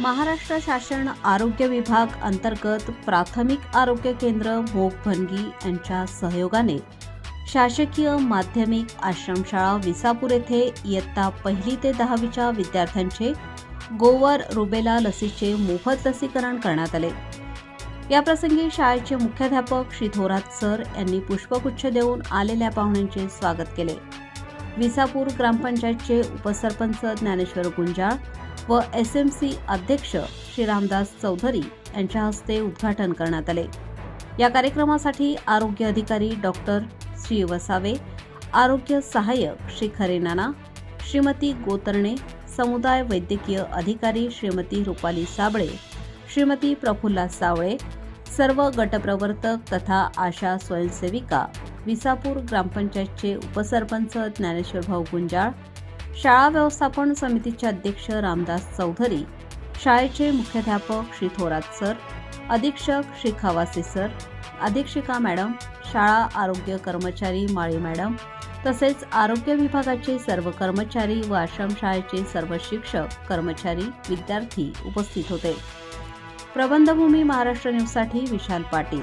महाराष्ट्र शासन आरोग्य विभाग अंतर्गत प्राथमिक आरोग्य केंद्र मोग भनगी यांच्या सहयोगाने शासकीय माध्यमिक आश्रमशाळा विसापूर येथे इयत्ता पहिली ते दहावीच्या विद्यार्थ्यांचे गोवर रुबेला लसीचे मोफत लसीकरण करण्यात आले. याप्रसंगी शाळेचे मुख्याध्यापक श्री थोरात सर यांनी पुष्पगुच्छ देऊन आलेल्या पाहुण्यांचे स्वागत केले. विसापूर ग्रामपंचायतचे उपसरपंच ज्ञानेश्वर गुंजाळ व एस एम सी अध्यक्ष श्री रामदास चौधरी यांच्या हस्ते उद्घाटन करण्यात आले. या कार्यक्रमासाठी आरोग्य अधिकारी डॉक्टर श्री वसावे आरोग्य सहाय्यक श्री खरे नाना श्रीमती गोतरणे समुदाय वैद्यकीय अधिकारी श्रीमती रुपाली साबळे श्रीमती प्रफुल्ला सावळे सर्व गटप्रवर्तक तथा आशा स्वयंसेविका विसापूर ग्रामपंचायतचे उपसरपंच ज्ञानेश्वर भाऊ गुंजाळ शाळा व्यवस्थापन समितीचे अध्यक्ष रामदास चौधरी शाळेचे मुख्याध्यापक श्री थोरात सर अधीक्षक श्री खवासे सर अधीक्षिका मॅडम शाळा आरोग्य कर्मचारी माळी मॅडम तसेच आरोग्य विभागाचे सर्व कर्मचारी व आश्रमशाळेचे सर्व शिक्षक कर्मचारी विद्यार्थी उपस्थित होते. प्रबंधभूमी महाराष्ट्र न्यूजसाठी विशाल पाटील.